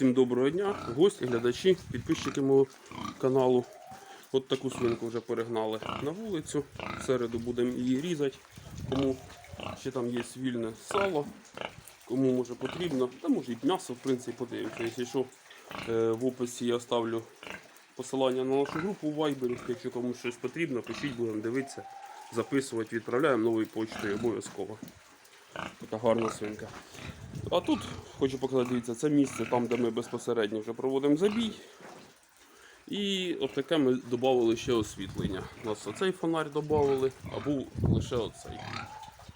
Всім доброго дня, гості, глядачі, підписчики мого каналу. От таку свинку вже перегнали на вулицю. В середу будемо її різати. Кому ще там є вільне сало, кому може потрібно, та може і м'ясо, в принципі, подивимося. Якщо що, е, в описі я оставлю посилання на нашу групу у Viber. Якщо комусь щось потрібно, пишіть, будемо дивитися, записувати, відправляємо новою почтою обов'язково. Така гарна свинка. А тут хочу показати, дивіться, це місце там, де ми безпосередньо вже проводимо забій. І таке ми додали ще освітлення. У нас оцей фонарь додали, а був лише оцей.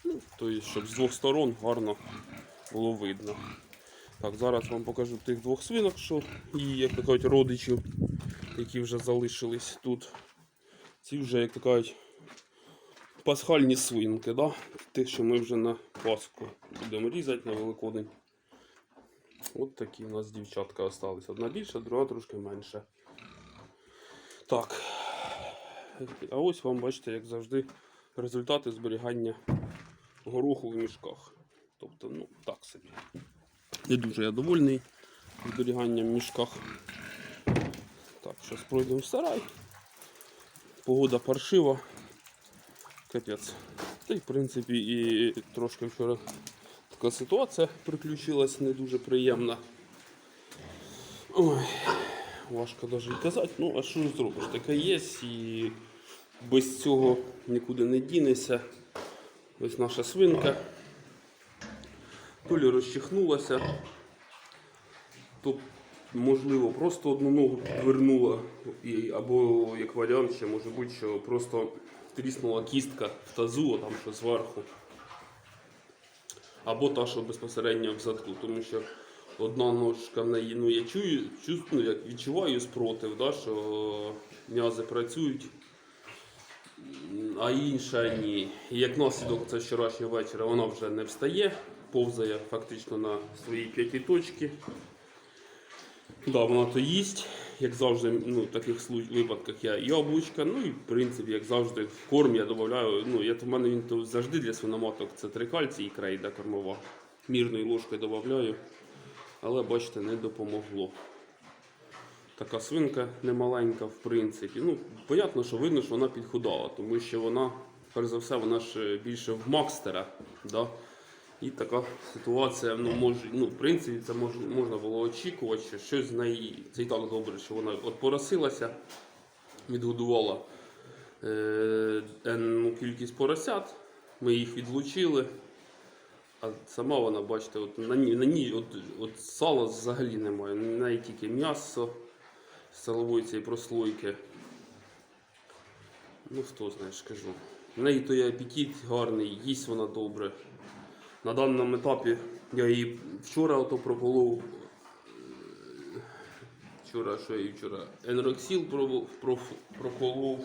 Ну, тобто, щоб з двох сторон гарно було видно. Так, зараз вам покажу тих двох свинок, що і, як то кажуть, родичів, які вже залишились тут. Ці вже, як то кажуть, пасхальні свинки, да? тих, що ми вже на Пасху будемо різати на Великодень. От такі у нас дівчатка остались. Одна більша, друга трошки менша. Так. А ось вам бачите, як завжди, результати зберігання гороху в мішках. Тобто, ну, так собі. Не дуже я довольний зберіганням в мішках. Так, зараз пройдемо в сарай. Погода паршива. Капець. Та й в принципі і трошки вчора така ситуація приключилась не дуже приємна. Ой, важко навіть казати. Ну, а що ж зробиш? Таке є і без цього нікуди не дінешся. Ось наша свинка. То лі розчихнулася, то можливо просто одну ногу підвернула, або як варіант ще може бути, що просто тріснула кістка в тазу, а там що зверху. Або та, що безпосередньо в задку, тому що одна ножка в неї, ну я чую, чувствую, ну, як відчуваю спротив, да, що м'язи працюють, а інша ні. І як наслідок це вчорашнього вечора вона вже не встає, повзає фактично на своїй п'ятій точці. Да, вона то їсть. Як завжди, ну, в таких випадках я яблучка. Ну і в принципі, як завжди, в корм я додаю. Ну, я, в мене він то завжди для свиноматок це трикальцій і крейда кормова. Мірною ложкою додаю. Але бачите, не допомогло. Така свинка немаленька, в принципі. Ну, понятно, що видно, що вона підхудала, тому що вона, перш за все, вона ж е, більше в макстера. Да? І така ситуація, ну, може, ну, в принципі, це мож, можна було очікувати, що щось з неї, це і так добре, що вона от поросилася, відгодувала е, енну кількість поросят, ми їх відлучили. А сама вона, бачите, от на ній, на ній от, от сала взагалі немає. На неї тільки м'ясо з силової цієї прослойки. Ну, хто знає, скажу. В неї то є апетит гарний, їсть вона добре. На даному етапі я її вчора ото проколов. е, Вчора, що її вчора? Енроксіл проколов.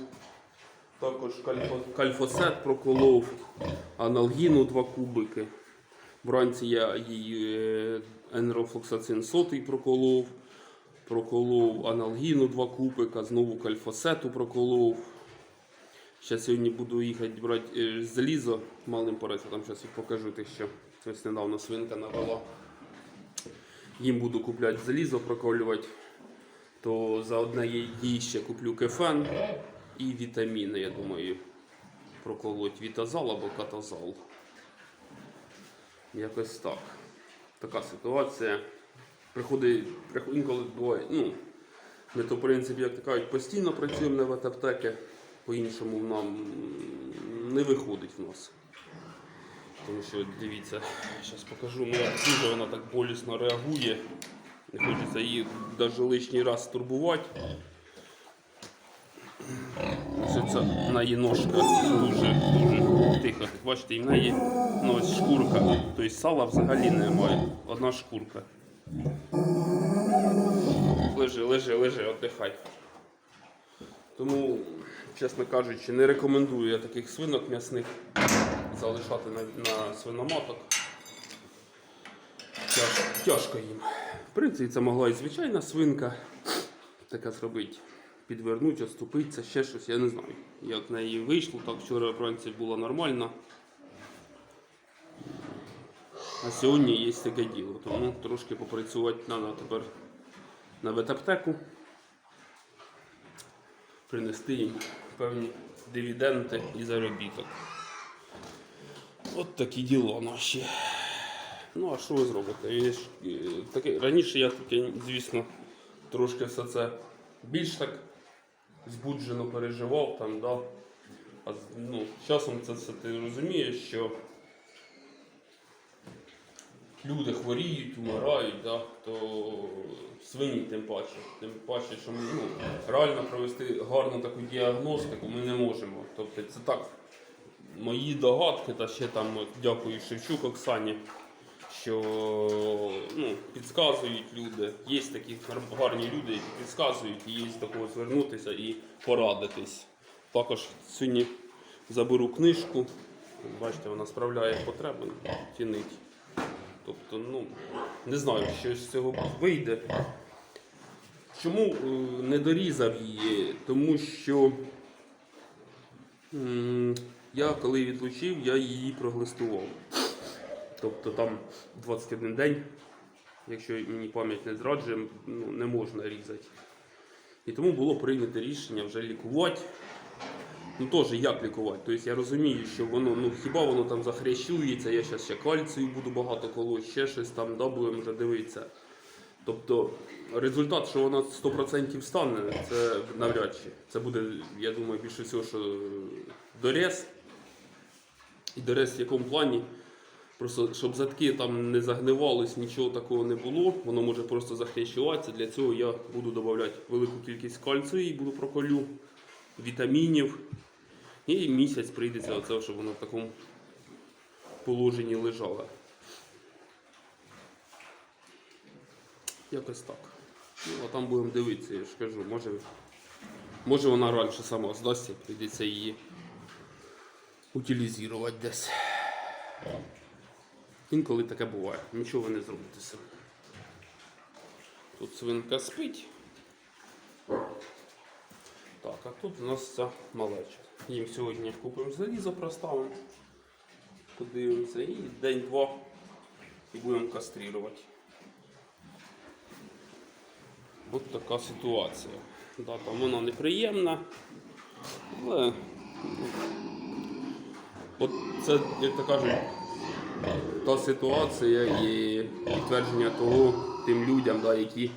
Також кальфо- кальфосет проколов, аналгіну 2 кубики. Вранці я їй е, енрофлоксацин сотий проколов, проколов аналгіну 2 кубика, знову кальфосету проколов. Ще сьогодні буду їхати брати е, залізо малим поросятам. Зараз їх покажу тих, що ось недавно свинка навела. Їм буду купляти залізо, проколювати. То за одне їй ще куплю кефен і вітаміни, я думаю, проколоть вітазал або катазал. Якось так. Така ситуація. Приходить, приход- інколи буває, ну, ми то, в принципі, як то кажуть, постійно працюємо на ветаптеки, по-іншому нам не виходить в нас. Тому що дивіться, зараз покажу, ну як дуже вона так болісно реагує. Не хочеться її навіть лишній раз турбувати. Ось це на її ножка дуже дуже тихо. Бачите, і в неї ну, ось шкурка. Тобто сала взагалі немає. Одна шкурка. Лежи, лежи, лежи, віддихай. Тому, чесно кажучи, не рекомендую я таких свинок м'ясних залишати на, на свиноматок. Тяж, тяжко їм. В принципі, це могла і звичайна свинка така зробити. Підвернути, відступитися, ще щось, я не знаю. Як в неї вийшло, так вчора вранці було нормально. А сьогодні є таке діло, тому трошки попрацювати треба тепер на ветаптеку, принести їм певні дивіденди і заробіток. От такі діла наші. Ну, а що ви зробите? Таке, раніше я таке, звісно, трошки все це більш так збуджено переживав там, да. А ну, часом це все ти розумієш, що люди хворіють, умирають, да, то свині тим паче. Тим паче, що ми ну, реально провести гарну таку діагностику ми не можемо. Тобто це так, мої догадки, та ще там дякую Шевчук Оксані, що ну, підказують люди. Є такі гарні люди, які підказують, і є до кого звернутися і порадитись. Також сьогодні заберу книжку. Бачите, вона справляє потреби, тінить. Тобто, ну, не знаю, що з цього вийде. Чому е, не дорізав її? Тому що я коли відлучив, я її проглистував. Тобто там 21 день, якщо мені пам'ять не зраджує, ну, не можна різати. І тому було прийнято рішення вже лікувати. Ну теж як лікувати. Тобто я розумію, що воно, ну хіба воно там захрящується, я зараз ще кальцію буду багато колоть, ще щось там, да, будемо вже дивитися. Тобто результат, що вона 100% стане, це навряд чи. Це буде, я думаю, більше всього, що дорез. І дорез в якому плані? Просто щоб задки там не загнивались, нічого такого не було, воно може просто захрящуватися. Для цього я буду додавати велику кількість кальцію і буду проколю, вітамінів. І місяць прийдеться оце, щоб воно в такому положенні лежало. Якось так. Ну, а там будемо дивитися, я ж кажу, може, може вона раніше сама здасться, прийдеться її утилізувати десь. Інколи таке буває, нічого ви не зробите з. Тут свинка спить. Так, а тут у нас ця малеча. Їм сьогодні купимо залізо, проставимо. Подивимося і день-два і будемо каструвати. От така ситуація. Да, там вона неприємна, але ну, от це, як то кажуть, та ситуація і підтвердження того тим людям, да, які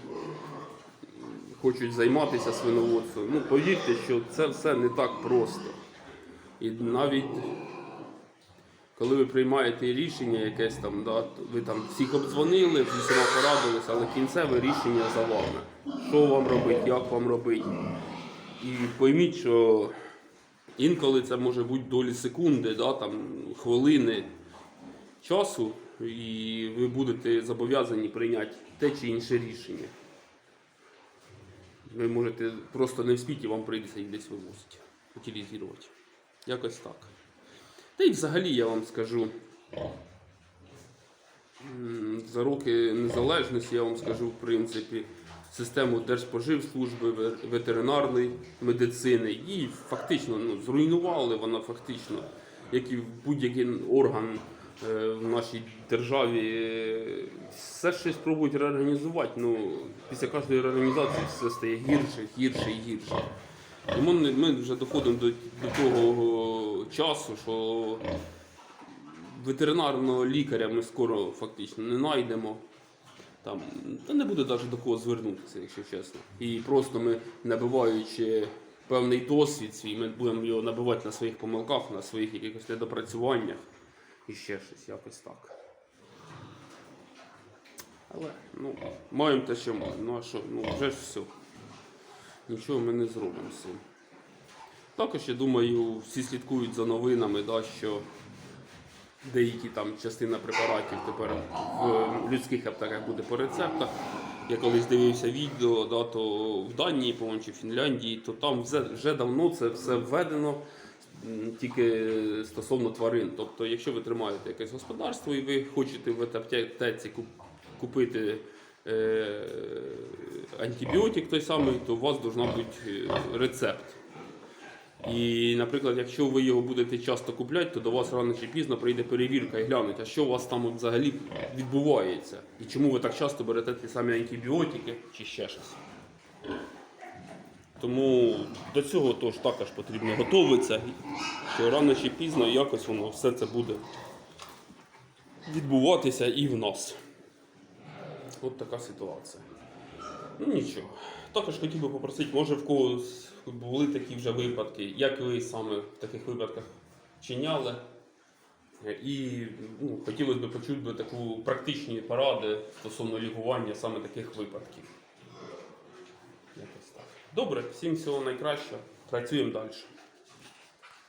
хочуть займатися свиноводством. Ну, повірте, що це все не так просто. І навіть коли ви приймаєте рішення якесь там, да, ви там всіх обдзвонили, з усіма порадилися, але кінцеве рішення за вами. Що вам робити, як вам робити. І пойміть, що інколи це може бути долі секунди, да, там, хвилини часу, і ви будете зобов'язані прийняти те чи інше рішення. Ви можете просто не вспіти, вам прийдеться їх десь вивозити, утилізувати. Якось так. Та й взагалі я вам скажу. За роки незалежності я вам скажу, в принципі, систему Держспоживслужби, ве- ветеринарної медицини, її фактично ну, зруйнували вона фактично, як і будь-який орган е, в нашій державі. Все щось пробують реорганізувати. Ну, після кожної реорганізації все стає гірше, гірше і гірше. Ми, ми вже доходимо до, до того часу, що ветеринарного лікаря ми скоро фактично не знайдемо. Там, та не буде навіть до кого звернутися, якщо чесно. І просто ми, набиваючи певний досвід свій, ми будемо його набивати на своїх помилках, на своїх якихось недопрацюваннях і ще щось якось так. Але ну, маємо те, що маємо. Ну а що, ну вже ж все. Нічого ми не зробимо з. Також я думаю, всі слідкують за новинами, да, що деякі там частина препаратів тепер в людських аптеках буде по рецептах. Я колись дивився відео, да, то в Данії, по-моєму, чи Фінляндії, то там вже, вже давно це все введено тільки стосовно тварин. Тобто, якщо ви тримаєте якесь господарство і ви хочете в аптеці купити антибіотик той самий, то у вас должна бути е, рецепт. І, наприклад, якщо ви його будете часто купляти, то до вас рано чи пізно прийде перевірка і глянуть, а що у вас там взагалі відбувається. І чому ви так часто берете ті самі антибіотики чи ще щось. Тому до цього тож також потрібно готуватися, що рано чи пізно якось воно все це буде відбуватися і в нас. От така ситуація. Ну нічого. Також хотів би попросити, може в когось були такі вже випадки, як ви саме в таких випадках чиняли. І ну, хотілося б почути таку практичні поради стосовно лікування саме таких випадків. Добре, всім всього найкращого. Працюємо далі.